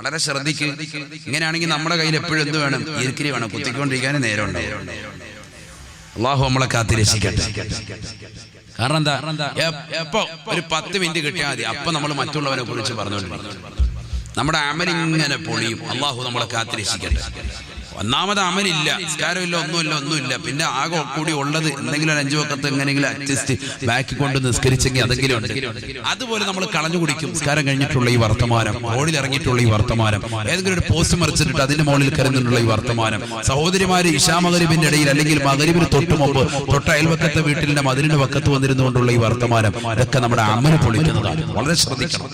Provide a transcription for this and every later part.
വളരെ ശ്രദ്ധിക്ക്. ഇങ്ങനെയാണെങ്കിൽ നമ്മുടെ കയ്യിൽ എപ്പോഴും എന്ത് വേണം? ഇരിക്കരി വേണം. കുത്തിക്കൊണ്ടിരിക്കാനും നേരം അള്ളാഹു നമ്മളെ കാത്തി രക്ഷിക്കട്ടെ. കാരണം എന്താ? എപ്പോ ഒരു പത്ത് മിനിറ്റ് കിട്ടിയാൽ മതി. അപ്പൊ നമ്മൾ മറ്റുള്ളവരെ കുറിച്ച് പറഞ്ഞുകൊണ്ടിരിക്കും. നമ്മുടെ അമലിങ്ങനെ പൊളിയും. അള്ളാഹു നമ്മളെ കാത്തി രക്ഷിക്കട്ടെ. ഒന്നാമത് അമലില്ല. നിസ്കാരമില്ല ഒന്നുമില്ല ഒന്നുമില്ല. പിന്നെ ആകെ കൂടി ഉള്ളത് എന്തെങ്കിലും ഒരു അഞ്ചു വക്കത്ത് എങ്ങനെയെങ്കിലും അഡ്ജസ്റ്റ് ബാക്കി കൊണ്ട് നിസ്കരിച്ചെങ്കിൽ അതെങ്കിലും ഉണ്ട്. അതുപോലെ നമ്മൾ കളഞ്ഞു കുടിക്കും. നിസ്കാരം കഴിഞ്ഞിട്ടുള്ള ഈ വർത്തമാനം റോഡിൽ ഇറങ്ങിയിട്ടുള്ള ഈ വർത്തമാനം ഏതെങ്കിലും ഒരു പോസ്റ്റ് മറിച്ചിട്ട് അതിന്റെ മുകളിൽ കരുന്നിട്ടുള്ള ഈ വർത്തമാനം സഹോദരിമാര് ഇഷാ മകരിബിന്റെ ഇടയിൽ അല്ലെങ്കിൽ മകരിബിന് തൊട്ട് മുമ്പ് തൊട്ട അയൽവക്കത്തെ വീട്ടിലിന്റെ മതിലിന്റെ വക്കത്ത് വന്നിരുന്നുകൊണ്ടുള്ള ഈ വർത്തമാനം ഇതൊക്കെ നമ്മുടെ അമ്മന് പൊളിക്കുന്നതാണ്. വളരെ ശ്രദ്ധിക്കണം.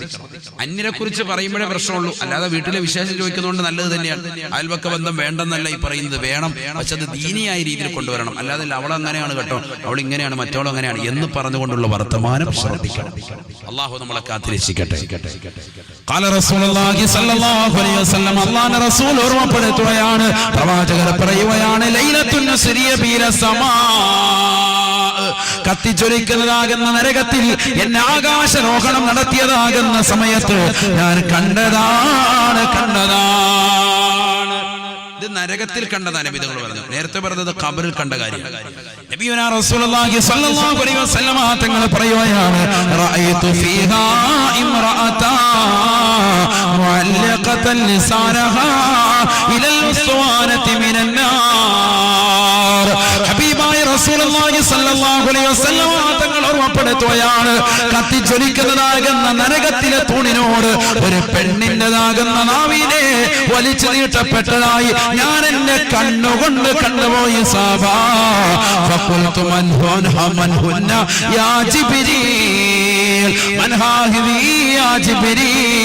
അന്യരെ കുറിച്ച് പറയുമ്പോഴേ പ്രശ്നമുള്ളൂ. അല്ലാതെ വീട്ടിലെ വിശേഷം ചോദിക്കുന്നതുകൊണ്ട് നല്ലത് തന്നെയാണ്. അയൽവക്ക ബന്ധം എന്നല്ല ഈ പറയുന്നത് വേണം. പക്ഷെ അത് ദീനിയായ രീതിയിൽ കൊണ്ടുവരണം. അല്ലാതെ അവൾ അങ്ങനെയാണ് കേട്ടോ. അവൾ ഇങ്ങനെയാണ് മറ്റവൾ അങ്ങനെയാണ് എന്ന് പറഞ്ഞുകൊണ്ടുള്ള വർത്തമാനം ശ്രദ്ധിക്കണം. അള്ളാഹു നമ്മളെ കാത്തിരക്ഷിക്കട്ടെ. ഓർമ്മപ്പെടുത്തുകയാണ് പ്രവാചകർ പറയുകയാണ് ലൈലത്തുന്ന സിറിയ ബീരസമാ കത്തിച്ചൊലിക്കുന്നതാകുന്ന നരകത്തിൽ എന്നെ ആകാശരോഹണം നടത്തിയതാകുന്ന സമയത്ത് ഞാൻ കണ്ടതാണ് കണ്ടതാണ്. ഇത് നരകത്തിൽ കണ്ട നരവിധങ്ങൾ പറഞ്ഞു നേരത്തെ പറഞ്ഞത് ഖബറിൽ കണ്ട കാര്യം. തങ്ങൾ പറയുകയാണ് മുഅല്ലഖതൻ ലിസാനഹാ ഇലൽ ഉസ്വാനതി മിനൻ തങ്ങൾ ഓർമ്മപ്പെടുത്തുകയാണ്. കത്തിച്ചൊലിക്കുന്നതാകുന്ന നരകത്തിലെ തൂണിനോട് ഒരു പെണ്ണിന്റെതാകുന്ന നാവിനെ വലിച്ചു നീട്ടപ്പെട്ടതായി ഞാൻ എന്റെ കണ്ണുകൊണ്ട് കണ്ടുപോയി സാബാ. യാ ജിബിരിൽ. മൻഹാഹിവി യാ ജിബിരിൽ.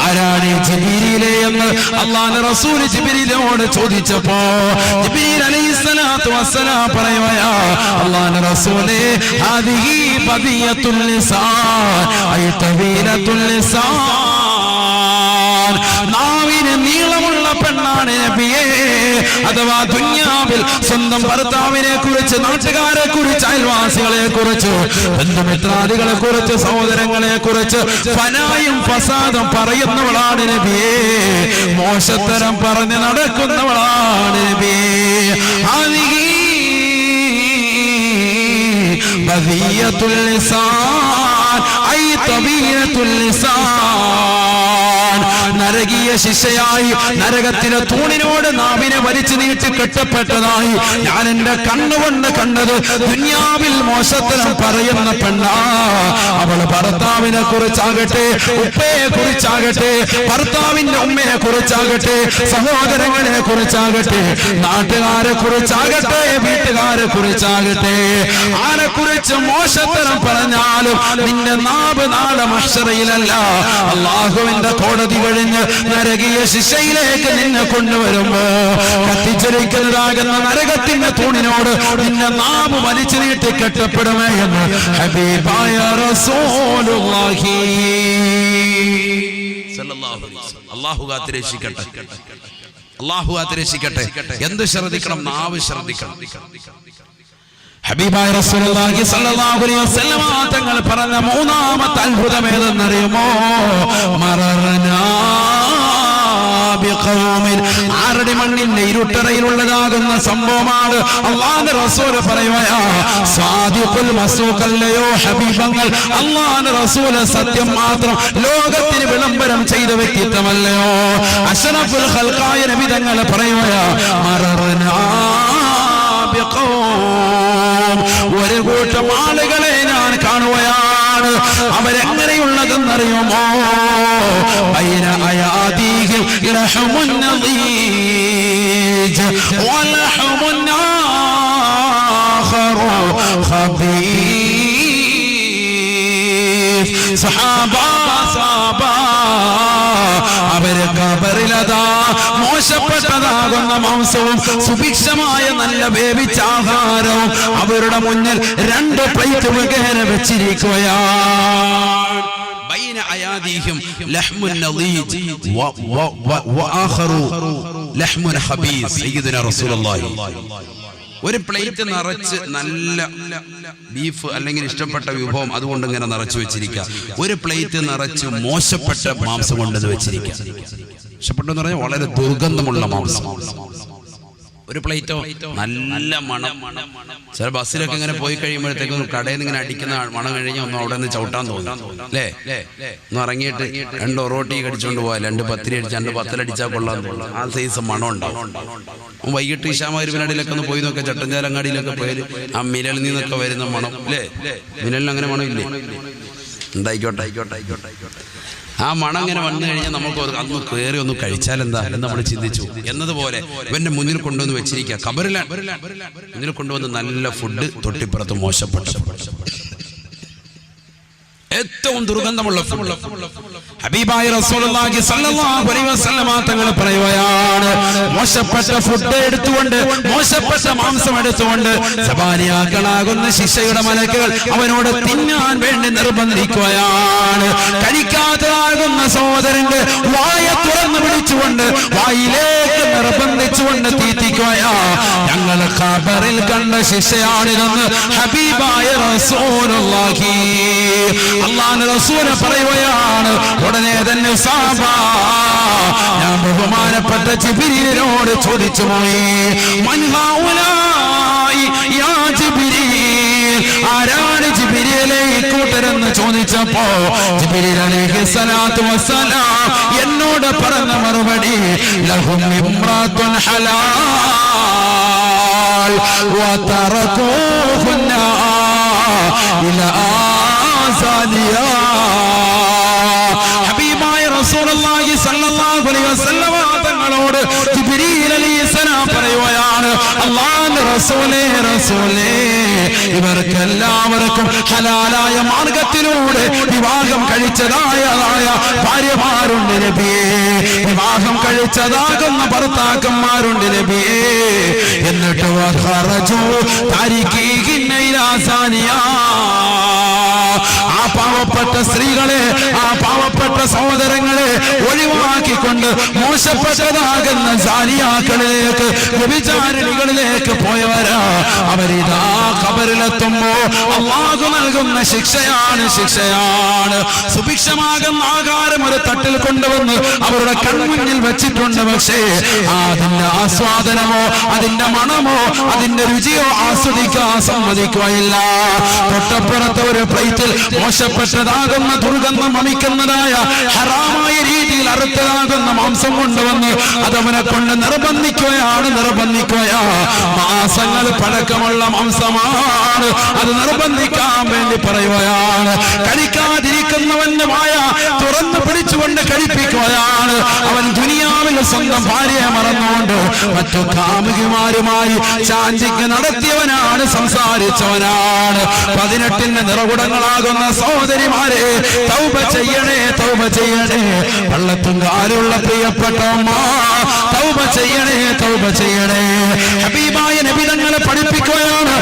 ആരാണ് ഈ എന്ന് അള്ളാഹ് റസൂൽ ജിബിരിയിലോട് ചോദിച്ചപ്പോ റസൂലേ ഹാദിഹി ബദിയത്തുൽ നാവിന് നീളമുള്ള പെണ്ണാണ് നബിയേ. അഥവാ ദുന്യാവിൽ സ്വന്തം ഭർത്താവിനെ കുറിച്ച് നാട്ടുകാരെ കുറിച്ച് അയൽവാസികളെ കുറിച്ച് ബന്ധുമിത്രാദികളെ കുറിച്ച് സഹോദരങ്ങളെ കുറിച്ച് ഫനായും ഫസാദും പറയുന്നവളാണ് നബിയേ. മോശത്തരം പറഞ്ഞ് നടക്കുന്നവളാണ് നബിയേ. ബദിയത്തുൽ ഐ തബിയത്തുൽ ലിസാൻ നരകീയ ശിക്ഷയായി നരകത്തിലെ തൂണിനോട് നാവിനെ വലിച്ചു നീട്ടി കെട്ടപ്പെട്ടതായി ഞാൻ എന്റെ കണ്ണുകൊണ്ട് കണ്ടത് ദുന്യാവിൽ മോശത്തരം പറയുന്ന പെണ്ണാ. അവൾ ഭർത്താവിനെ കുറിച്ചാകട്ടെ ഉപ്പയെ കുറിച്ചാകട്ടെ ഭർത്താവിന്റെ ഉമ്മയെ കുറിച്ചാകട്ടെ സഹോദരങ്ങളെ കുറിച്ചാകട്ടെ നാട്ടുകാരെ കുറിച്ചാകട്ടെ വീട്ടുകാരെ കുറിച്ചാകട്ടെ. ആരെ കുറിച്ച് മോശത്തരം പറഞ്ഞാലും നിന്റെ നാവ് നാളെ മഷറയിലല്ല അള്ളാഹുവിന്റെ കോടതി കഴിഞ്ഞ് നരകീയ ശിക്ഷയിലേക്ക് നിന്നെ കൊണ്ടുവരുമ്പോ കത്തിച്ചരിക്കുന്നതാകുന്ന നരകത്തിന്റെ തൂണിനോട് നിന്നെ നാമ വലിച്ചു നീട്ടി കെട്ടപ്പെടുമേ എന്ന് ഹബീബായ റസൂലുള്ളാഹി. അള്ളാഹു കാത്തിരക്ഷിക്കട്ടെ. എന്ത് ശ്രദ്ധിക്കണം? നാവ് ശ്രദ്ധിക്കണം ഹബീബായ റസൂലുള്ളാഹി സ്വല്ലല്ലാഹു അലൈഹി വസല്ലമ തങ്ങൾ പറഞ്ഞ മൂന്നാമത്തെ അത്ഭുതം ഏതെന്നറിയുമോ ആരുടെ മണ്ണിന്റെ ഇരുട്ടറയിലുള്ളതാകുന്ന സംഭവമാണ് അള്ളാന്റെ റസൂൽ പറയുകയാ സാദിഖുൽ മസൂഖല്ലയോ ഹബീബങ്ങൾ അള്ളാന്റെ റസൂൽ സത്യം മാത്രം ലോകത്തിന് വിളംബരം ചെയ്ത വ്യക്തിത്വമല്ലയോ അഷറഫുൽ ഖൽഖായ നബി തങ്ങൾ പറയുകയാ മറർനാ ബിഖൗം. ഒരു കൂട്ടം ആളുകളെ ഞാൻ കാണുകയാണ്. അവരെങ്ങനെയുള്ളതെന്നറിയുമോ? ബൈന അയാദീഹിം സഹാബാ സഹാബാ. കബറിലതാ മോശപ്പെട്ടതാകുന്ന മാംസവും സുഭിക്ഷമായ നല്ല വേവിച്ച ആഹാരവും അവരുടെ മുന്നിൽ രണ്ട് പ്ലേറ്റ് മുഖേന വെച്ചിരിക്കുകയാണ് بين أياديهم لحم نضيج و- و- و- وآخر لحم خبيث سيدنا رسول الله ഒരു പ്ലേറ്റ് നിറച്ച് നല്ല ബീഫ് അല്ലെങ്കിൽ ഇഷ്ടപ്പെട്ട വിഭവം അതുകൊണ്ട് ഇങ്ങനെ നിറച്ചു വെച്ചിരിക്കുക. ഒരു പ്ലേറ്റ് നിറച്ച് മോശപ്പെട്ട മാംസം കൊണ്ടത് വെച്ചിരിക്കുക. ഇഷ്ടപ്പെട്ടെന്ന് പറഞ്ഞാൽ വളരെ ദുർഗന്ധമുള്ള മാംസം. ഒരു പ്ലേറ്റോ? നല്ല മണം. ചില ബസ്സിലൊക്കെ ഇങ്ങനെ പോയി കഴിയുമ്പോഴത്തേക്കും കടയിൽ നിന്ന് ഇങ്ങനെ അടിക്കുന്ന മണം കഴിഞ്ഞാൽ ഒന്നും അവിടെ നിന്ന് ചവിട്ടാൻ തോന്നും. അല്ലേ? ഒന്ന് ഇറങ്ങിയിട്ട് രണ്ട് ഒറോട്ടി കടിച്ചോണ്ട് പോയാൽ രണ്ട് പത്തിരി അടിച്ച് രണ്ട് പത്തലടിച്ചാൽ കൊള്ളാൻ ആ സൈസ് മണം ഉണ്ടാവും. വൈകിട്ട് ഇഷാമാരുവിനടിയിലൊക്കെ ഒന്ന് പോയി നോക്കാം. ചട്ടഞ്ചാലങ്ങാടിയിലൊക്കെ പോയാൽ ആ മിനലിൽ നിന്നൊക്കെ വരുന്ന മണം. അല്ലേ? മിനലിന് അങ്ങനെ മണം ഇല്ലേ എന്തായിക്കോട്ടെ? ആയിക്കോട്ടെ ആയിക്കോട്ടെ ആയിക്കോട്ടെ ആ മണം ഇങ്ങനെ വന്നു കഴിഞ്ഞാൽ നമുക്ക് അന്ന് കയറി ഒന്ന് കഴിച്ചാൽ എന്താ? എന്ന് നമ്മൾ ചിന്തിച്ചു. എന്നതുപോലെ ഇവന്റെ മുന്നിൽ കൊണ്ടുവന്ന് വെച്ചിരിക്കുക. കബറിലാണ് മുന്നിൽ കൊണ്ടുവന്ന് നല്ല ഫുഡ് തൊട്ടിപ്പുറത്ത് മോശപ്പെട്ട. ഏറ്റവും ദുർഗന്ധമുള്ള ഫുഡ് ഹബീബായ റസൂലുള്ളാഹി സ്വല്ലല്ലാഹു അലൈഹി വസല്ലമ തങ്ങൾ പറയുകയാണ് മോശപ്പെട്ട ഫുഡ് എടുത്തുകൊണ്ട് മോശപ്പെട്ട മാംസം എടുത്തുകൊണ്ട് സബാനിയാക്കളാകുന്ന ശിക്ഷയുടെ മലക്കുകൾ അവനോട് തിന്നാൻ വേണ്ടി നിർബന്ധിക്കുകയാണ്. കഴിക്കാത്തതാകുന്ന സഹോദരന്റെ വായ തുറന്നു പിടിച്ചുകൊണ്ട് വായിലേക്ക് നിർബന്ധിച്ചുകൊണ്ട് തീറ്റിക്കുകയാ ഞങ്ങൾ ഖബറിൽ കണ്ട ശിക്ഷയാണിതെന്ന് ഹബീബായ റസൂലുള്ളാഹി. അള്ളാഹ് റസൂൽ പറയുകയാണ് ഉടനെ തന്നെ സാബ. ഞാൻ ബഹുമാനപ്പെട്ട ജിബ്രീലിനോട് ചോദിച്ചു പോയി മൻഹാഉലായി ഉത്തരം ചോദിച്ചപ്പോ എന്നോട് പറഞ്ഞ മറുപടി ലഹും റസൂലേ റസൂലേ. ഇവർക്ക് എല്ലാവർക്കും ഹലാലായ മാർഗത്തിലൂടെ വിവാഹം കഴിച്ചതായതായ ഭാര്യമാരുണ്ട് നബിയേ. വിവാഹം കഴിച്ചതാകുന്ന ഭർത്താക്കന്മാരുണ്ട് നബിയേ. എന്നിട്ട് വഖറജു താരിഖീഹിന്ന ഇലാ സാനിയാ ആ പാവപ്പെട്ട സ്ത്രീകളെ ആ പാവപ്പെട്ട സഹോദരങ്ങളെ ഒഴിവാക്കിക്കൊണ്ട് മോശപ്പെട്ടതാകുന്ന സാരിയാക്കളിലേക്ക് വ്യഭിചാരിണികളിലേക്ക് പോയവരാ. അവരിതാ കബറിലെത്തുമ്പോ അള്ളാഹു നൽകുന്ന ശിക്ഷയാണ് ശിക്ഷയാണ്. സുഭിക്ഷമാകുന്ന ആകാരം ഒരു തട്ടിൽ കൊണ്ടുവന്ന് അവരുടെ കൺമുന്നിൽ വെച്ചിട്ടുണ്ട്. പക്ഷേ അതിന്റെ ആസ്വാദനമോ അതിന്റെ മണമോ അതിന്റെ രുചിയോ ആസ്വദിക്കാൻ സമ്മതിക്കുകയില്ല. തൊട്ടപ്പുറത്തെ ഒരു പ്ലേറ്റിൽ മോശപ്പെട്ടതാകുന്ന ദുർഗന്ധം വമിക്കുന്നതായ ഹറാമായ രീതിയിൽ അറുത്തതാകുന്ന മാംസം കൊണ്ടുവന്ന് അതവനെ കൊണ്ട് നിർബന്ധിക്കുകയാണ് നിർബന്ധിക്കുകയാ. മാസങ്ങൾ പഴക്കമുള്ള മാംസമാണ്. അത് നിർബന്ധിക്കാൻ വേണ്ടി പറയുകയാണ്. കഴിക്കാതിരിക്കുന്നവന്റെ മായ പിടിച്ചുകൊണ്ട് കഴിപ്പിക്കുകയാണ്. അവൻ ദുനിയാവിൽ സ്വന്തം ഭാര്യയെ മറന്നുകൊണ്ട് മറ്റു കാമുകിമാരുമായി ചാഞ്ചിക്ക് നടത്തിയവനാണ് സംസാരിച്ചവനാണ്. പതിനെട്ടിന്റെ നിറകുടങ്ങളാകുന്ന സഹോദരിമാരെ തൗപ ചെയ്യണേ തൗപ ചെയ്യണേ. വള്ളത്തും കാലുള്ള പ്രിയപ്പെട്ട തൗപ ചെയ്യണേ തൗപ ചെയ്യണേ. ഹബീബായ നബിതങ്ങളെ പഠിപ്പിക്കുകയാണ്.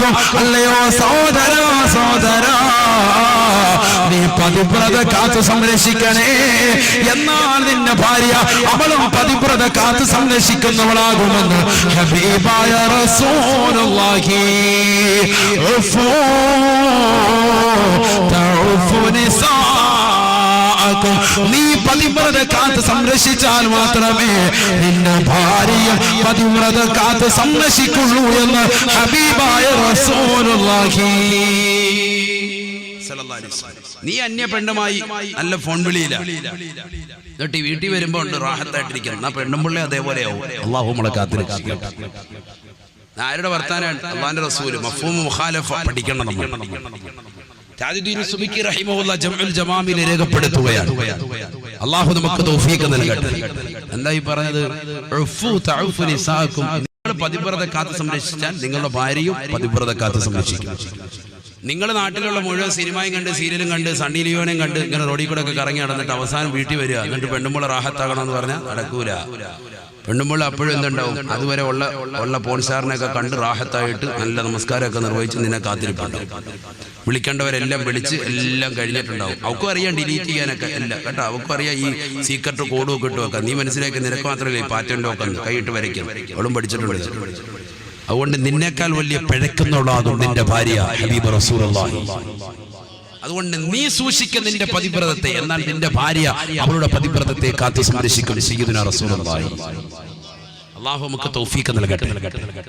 നിസാഅക്കും. അല്ലയോ സഹോദര സഹോദര നീ പതിപ്രത കാത്തു സംരക്ഷിക്കണേ എന്നാൽ നിന്റെ ഭാര്യ അവളും പതിപ്രത കാത്തു സംരക്ഷിക്കുന്നവളാകുമെന്ന് ഹബീബായ റസൂലുള്ളാഹി ഉഫൂ, തൗഫു നിസാഅക്കും. നീ പതിവ്രത കാത്ത് സംരക്ഷിച്ചാൽ മാത്രമേ നിന്റെ ഭാര്യ പതിവ്രത കാത്ത് സംരക്ഷിക്കുള്ളൂ എന്ന് ഹബീബായ റസൂലുള്ളാഹി നീ അന്യ പെണ്ണുമായി നല്ല ഫോൺ വിളിയില്ല. എന്നിട്ട് വീട്ടിൽ വരുമ്പോ ഉണ്ട് റാഹത്തായിട്ടിരിക്കണം എന്നാ പെണ്ണും പിള്ളേ അതേപോലെ ആവും അള്ളാഹു നമ്മളെ ആരുടെ വർത്താനാണ്? അള്ളാന്റെ റസൂൽ. മുഖാലഫ പഠിക്കണം നമ്മൾ. ജമാമിൽ രേഖപ്പെടുത്തുകയാണ്. അള്ളാഹു നമുക്ക് തൗഫീഖ് നൽകട്ടെ. എന്താ ഈ പറഞ്ഞത് നിങ്ങൾ പതിവ്രത കാത്ത് സംരക്ഷിച്ചാൽ നിങ്ങളുടെ ഭാര്യയും പതിവ്രത കാത്തു സംരക്ഷിക്കും. നിങ്ങൾ നാട്ടിലുള്ള മുഴുവൻ സിനിമയും കണ്ട് സീരിയലും കണ്ട് സണ്ണി ലിയോനെയും കണ്ട് ഇങ്ങനെ റോഡിൽ കൂടെ ഒക്കെ കറങ്ങി നടന്നിട്ട് അവസാനം വീട്ടിൽ വരിക. എന്നിട്ട് പെണ്ണുമ്പോൾ റാഹത്താകണം എന്ന് പറഞ്ഞാൽ നടക്കൂല. പെണ്ണുമ്പോൾ അപ്പോഴും എന്തുണ്ടാവും? അതുവരെ ഉള്ള ഉള്ള പോൺസാറിനെയൊക്കെ കണ്ട് റാഹത്തായിട്ട് നല്ല നമസ്കാരമൊക്കെ നിർവഹിച്ച് നിന്നെ കാത്തിരിപ്പുണ്ട് വിളിക്കേണ്ടവരെല്ലാം വിളിച്ച് എല്ലാം കഴിഞ്ഞിട്ടുണ്ടാവും. അവക്കും അറിയാം ഡിലീറ്റ് ചെയ്യാനൊക്കെ അല്ല കേട്ടോ? അവക്കും അറിയാം ഈ സീക്രട്ട് കോഡും ഒക്കെ ഇട്ട് വെക്കാം നീ മനസ്സിലാക്കി നിനക്ക് മാത്രമല്ലേ ഒക്കെ കൈയിട്ട് വരയ്ക്കും അവളും പഠിച്ചിട്ടുണ്ട്. അതുകൊണ്ട് നിന്നേക്കാൾ വലിയ പിഴക്കുന്നുള്ളതും നിന്റെ ഭാര്യ ഹബീബ് റസൂലുള്ളാഹി. അതുകൊണ്ട് നീ സൂക്ഷിക്ക നിന്റെ പതിവ്രതത്തെ എന്നാൽ നിന്റെ ഭാര്യ അവളുടെ പതിവ്രതത്തെ കാത്തു സംരക്ഷിക്കും സയ്യിദുനാ റസൂലുള്ളാഹി. അള്ളാഹു നമുക്ക് തൗഫീക്ക് നൽകട്ടെ.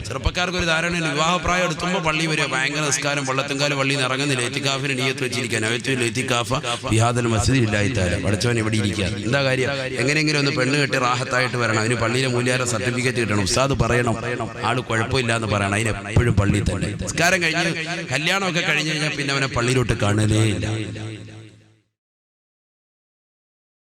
ചെറുപ്പക്കാർക്ക് ഒരു ധാരണ വിവാഹപ്രായം എടുത്തുമ്പോൾ പള്ളി വരിക ഭയങ്കര നിസ്കാരം വള്ളത്തുംകാല പള്ളിയിൽ നിന്ന് ഇറങ്ങുന്നില്ല. എത്തിക്കാഫിന് നീയത്ത് വെച്ചിരിക്കാൻ അവത്തിൽ എത്തിക്കാഫ ബിഹാദൽ മസ്ജിദ് ഇല്ലായിത്താല പഠിച്ചവൻ എവിടെ ഇരിക്കുക. എന്താ കാര്യം? എങ്ങനെയെങ്കിലും ഒന്ന് പെണ്ണ് കെട്ടി റാഹത്തായിട്ട് വരണം. അതിന് പള്ളിയിലെ മൂല്യാര സർട്ടിഫിക്കറ്റ് കിട്ടണം. ഉസ്താദ് പറയണം. ആൾ കുഴപ്പമില്ല എന്ന് പറയണം. അതിന് എപ്പോഴും പള്ളിയിൽ തന്നെ. നിസ്കാരം കഴിഞ്ഞ് കല്യാണമൊക്കെ കഴിഞ്ഞ് കഴിഞ്ഞാൽ പിന്നെ അവനെ പള്ളിയിലോട്ട് കാണലേ ഇല്ല.